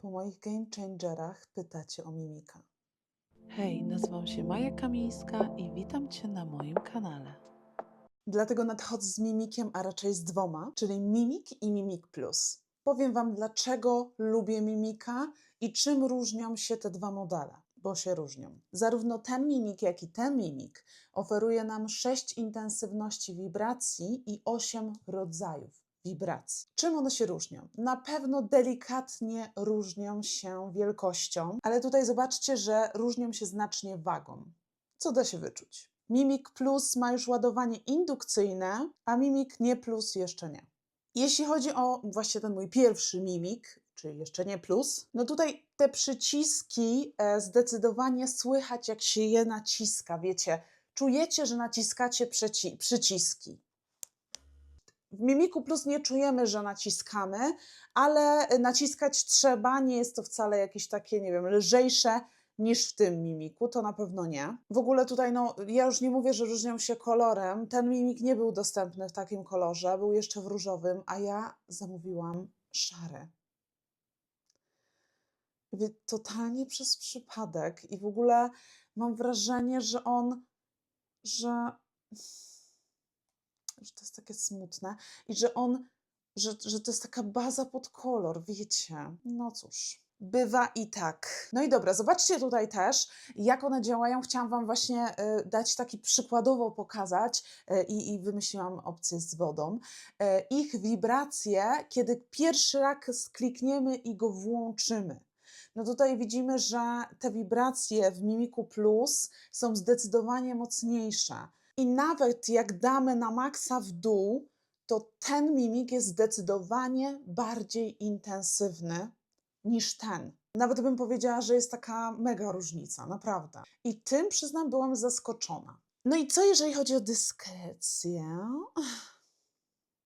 po moich game changerach pytacie o mimika. Hej, nazywam się Maja Kamińska i witam Cię na moim kanale. Dlatego nadchodzę z mimikiem, a raczej z dwoma, czyli Mimik i Mimik Plus. Powiem Wam, dlaczego lubię mimika i czym różnią się te dwa modele, bo się różnią. Zarówno ten mimik, jak i ten mimik oferuje nam sześć intensywności wibracji i osiem rodzajów wibracji. Czym one się różnią? Na pewno delikatnie różnią się wielkością, ale tutaj zobaczcie, że różnią się znacznie wagą. Co da się wyczuć? Mimik Plus ma już ładowanie indukcyjne, a Mimik Nie Plus jeszcze nie. Jeśli chodzi o właśnie ten mój pierwszy Mimik, czyli jeszcze nie Plus, no tutaj te przyciski e, zdecydowanie słychać, jak się je naciska. Wiecie, czujecie, że naciskacie przyciski. W Mimiku Plus nie czujemy, że naciskamy, ale naciskać trzeba. Nie jest to wcale jakieś takie, nie wiem, lżejsze niż w tym mimiku, to na pewno nie. W ogóle tutaj, no, ja już nie mówię, że różnią się kolorem. Ten mimik nie był dostępny w takim kolorze, był jeszcze w różowym, a ja zamówiłam szary. Totalnie przez przypadek i w ogóle mam wrażenie, że on, że, że to jest takie smutne i że on, że, że to jest taka baza pod kolor, wiecie. No cóż. Bywa i tak. No i dobra, zobaczcie tutaj też, jak one działają. Chciałam Wam właśnie y, dać taki przykładowo pokazać y, i, wymyśliłam opcję z wodą. Y, ich wibracje, kiedy pierwszy raz klikniemy i go włączymy. No tutaj widzimy, że te wibracje w Mimiku Plus są zdecydowanie mocniejsze. I nawet jak damy na maksa w dół, to ten mimik jest zdecydowanie bardziej intensywny niż ten. Nawet bym powiedziała, że jest taka mega różnica, naprawdę. I tym przyznam, byłam zaskoczona. No i co jeżeli chodzi o dyskrecję?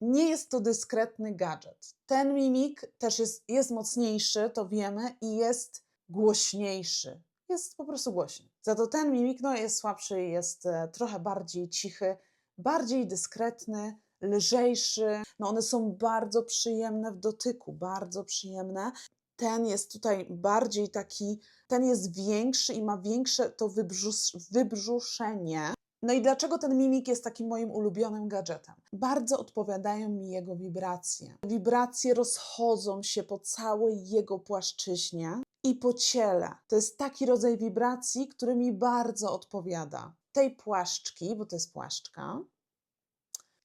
Nie jest to dyskretny gadżet. Ten mimik też jest, jest mocniejszy, to wiemy, i jest głośniejszy. Jest po prostu głośny. Za to ten mimik no, jest słabszy, jest e, trochę bardziej cichy, bardziej dyskretny, lżejszy. No one są bardzo przyjemne w dotyku, bardzo przyjemne. Ten jest tutaj bardziej taki, ten jest większy i ma większe to wybrzus, wybrzuszenie. No i dlaczego ten mimik jest takim moim ulubionym gadżetem? Bardzo odpowiadają mi jego wibracje. Wibracje rozchodzą się po całej jego płaszczyźnie i po ciele. To jest taki rodzaj wibracji, który mi bardzo odpowiada. Tej płaszczki, bo to jest płaszczka,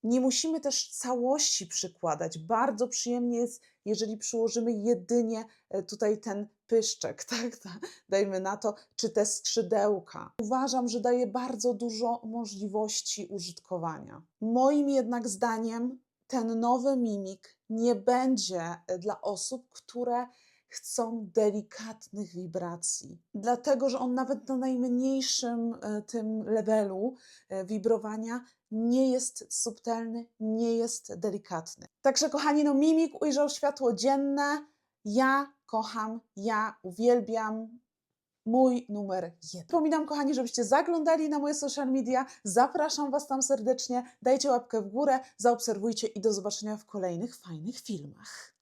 nie musimy też całości przykładać. Bardzo przyjemnie jest, jeżeli przyłożymy jedynie e, tutaj ten pyszczek, tak? Da- Dajmy na to, czy te skrzydełka. Uważam, że daje bardzo dużo możliwości użytkowania. Moim jednak zdaniem ten nowy mimik nie będzie e, dla osób, które chcą delikatnych wibracji. Dlatego, że on nawet na najmniejszym e, tym levelu e, wibrowania nie jest subtelny, nie jest delikatny. Także, kochani, no mimik ujrzał światło dzienne. Ja kocham, ja uwielbiam. Mój numer jeden. Przypominam, kochani, żebyście zaglądali na moje social media. Zapraszam Was tam serdecznie. Dajcie łapkę w górę, zaobserwujcie i do zobaczenia w kolejnych fajnych filmach.